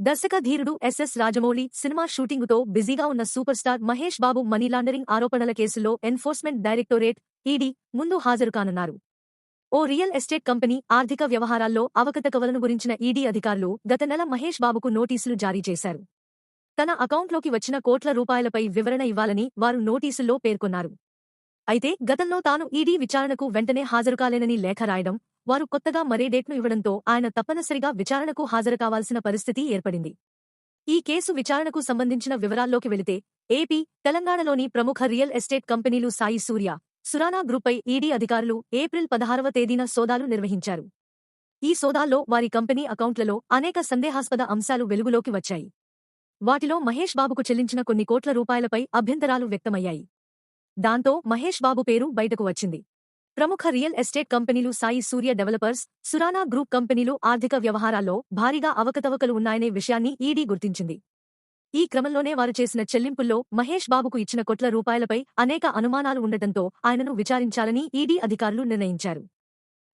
దర్శకధీరుడు SS Rajamouli cinema షూటింగుతో బిజీగా ఉన్న super star Mahesh Babu money laundering ఆరోపణల కేసులో ఎన్ఫోర్స్మెంట్ డైరెక్టోరేట్ ఈడీ ముందు హాజరు కానున్నారు ఓ రియల్ ఎస్టేట్ కంపెనీ ఆర్థిక వ్యవహారాల్లో అవకతకవలను గురించిన ఈడీ అధికారులు గత నెల మహేష్ బాబుకు నోటీసులు జారీ చేశారు. తన అకౌంట్లోకి వచ్చిన కోట్ల రూపాయలపై వివరణ ఇవ్వాలని వారు నోటీసుల్లో పేర్కొన్నారు. అయితే గతంలో తాను ఈడీ విచారణకు వెంటనే హాజరుకాలేనని లేఖ రాయడం వారు కొత్తగా మరే డేట్ను ఇవ్వడంతో ఆయన తప్పనిసరిగా విచారణకు హాజరు కావాల్సిన పరిస్థితి ఏర్పడింది. ఈ కేసు విచారణకు సంబంధించిన వివరాల్లోకి వెళితే ఏపీ తెలంగాణలోని ప్రముఖ రియల్ ఎస్టేట్ కంపెనీలు సాయి సూర్య సురానా గ్రూప్పై ఈడీ అధికారులు ఏప్రిల్ పదహారవ తేదీన సోదాలు నిర్వహించారు. ఈ సోదాల్లో వారి కంపెనీ అకౌంట్లలో అనేక సందేహాస్పద అంశాలు వెలుగులోకి వచ్చాయి. వాటిలో మహేష్ బాబుకు చెల్లించిన కొన్ని కోట్ల రూపాయలపై అభ్యంతరాలు వ్యక్తమయ్యాయి. దాంతో మహేష్ బాబు పేరు బయటకు వచ్చింది. ప్రముఖ రియల్ ఎస్టేట్ కంపెనీలు సాయి సూర్య డెవలపర్స్ సురానా గ్రూప్ కంపెనీలు ఆర్థిక వ్యవహారాల్లో భారీగా అవకతవకలు ఉన్నాయనే విషయాన్ని ఈడీ గుర్తించింది. ఈ క్రమంలోనే వారు చేసిన చెల్లింపుల్లో మహేష్ బాబుకు ఇచ్చిన కోట్ల రూపాయలపై అనేక అనుమానాలు ఉండటంతో ఆయనను విచారించాలని ఈడీ అధికారులు నిర్ణయించారు.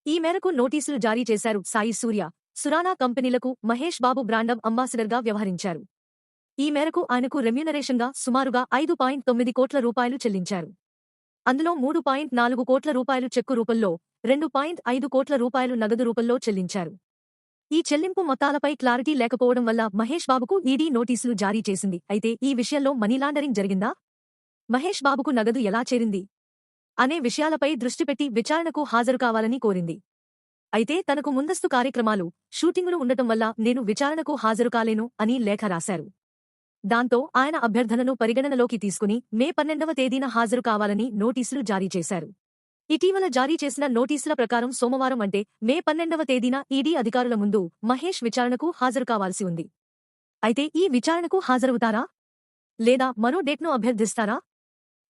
ఈ మేరకు నోటీసులు జారీ చేశారు సాయి సూర్య సురానా కంపెనీలకు మహేష్ బాబు బ్రాండం అంబాసిడర్గా వ్యవహరించారు. ఈ మేరకు ఆయనకు రెమ్యూనరేషన్గా సుమారుగా ఐదు పాయింట్ తొమ్మిది కోట్ల రూపాయలు చెల్లించారు. అందులో మూడు పాయింట్ నాలుగు కోట్ల రూపాయలు చెక్కు రూపంలో రెండు పాయింట్ ఐదు కోట్ల రూపాయలు నగదు రూపంలో చెల్లించారు. ఈ చెల్లింపు మొత్తాలపై క్లారిటీ లేకపోవడం వల్ల మహేష్ బాబుకు ఈడీ నోటీసులు జారీ చేసింది. అయితే ఈ విషయంలో మనీ లాండరింగ్ జరిగిందా? మహేష్ బాబుకు నగదు ఎలా చేరింది? అనే విషయాలపై దృష్టి పెట్టి విచారణకు హాజరు కావాలని కోరింది. అయితే తనకు ముందస్తు కార్యక్రమాలు షూటింగులు ఉండటం వల్ల నేను విచారణకు హాజరు కాలేను అని లేఖ రాశారు. దాంతో ఆయన అభ్యర్థనను పరిగణనలోకి తీసుకుని మే పన్నెండవ తేదీన హాజరు కావాలని నోటీసులు జారీ చేశారు. ఇటీవల జారీ చేసిన నోటీసుల ప్రకారం సోమవారం అంటే మే పన్నెండవ తేదీన ఈడీ అధికారుల ముందు మహేష్ విచారణకు హాజరు కావాల్సి ఉంది. అయితే ఈ విచారణకు హాజరవుతారా? లేదా మరో డేట్ను అభ్యర్థిస్తారా?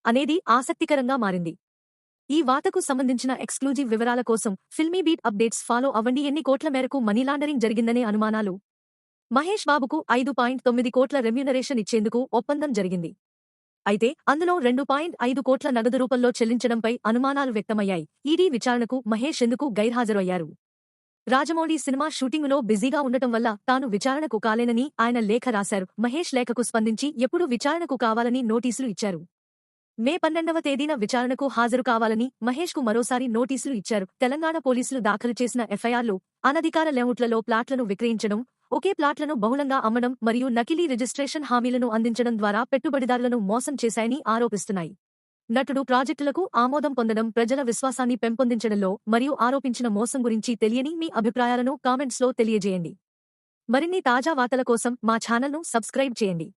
అనేది ఆసక్తికరంగా మారింది. ఈ వార్తకు సంబంధించిన ఎక్స్క్లూజివ్ వివరాల కోసం ఫిల్మీ బీట్ అప్డేట్స్ ఫాలో అవ్వండి. ఎన్ని కోట్ల మేరకు మనీ లాండరింగ్ జరిగిందనే అనుమానాలు మహేష్ బాబుకు ఐదు పాయింట్ తొమ్మిది కోట్ల రెమ్యూనరేషన్ ఇచ్చేందుకు ఒప్పందం జరిగింది. అయితే అందులో రెండు పాయింట్ ఐదు కోట్ల నగదు రూపంలో చెల్లించడంపై అనుమానాలు వ్యక్తమయ్యాయి. ఈడీ విచారణకు మహేష్ ఎందుకు గైర్హాజరయ్యారు? రాజమౌళి సినిమా షూటింగులో బిజీగా ఉండటం వల్ల తాను విచారణకు కాలేనని ఆయన లేఖ రాశారు. మహేష్ లేఖకు స్పందించి ఎప్పుడు విచారణకు కావాలని నోటీసులు ఇచ్చారు. మే పన్నెండవ తేదీన విచారణకు హాజరు కావాలని మహేష్కు మరోసారి నోటీసులు ఇచ్చారు. తెలంగాణ పోలీసులు దాఖలు చేసిన ఎఫ్ఐఆర్లు అనధికార లేఅవుట్లలో ప్లాట్లను విక్రయించడం ఒకే ప్లాట్లను బహుళంగా అమ్మడం మరియు నకిలీ రిజిస్ట్రేషన్ హామీలను అందించడం ద్వారా పెట్టుబడిదారులను మోసం చేశాయని ఆరోపిస్తున్నాయి. నటుడు ప్రాజెక్టులకు ఆమోదం పొందడం ప్రజల విశ్వాసాన్ని పెంపొందించడంలో మరియు ఆరోపించిన మోసం గురించి తెలియని మీ అభిప్రాయాలను కామెంట్స్లో తెలియజేయండి. మరిన్ని తాజా వార్తల కోసం మా ఛానల్ను సబ్స్క్రైబ్ చేయండి.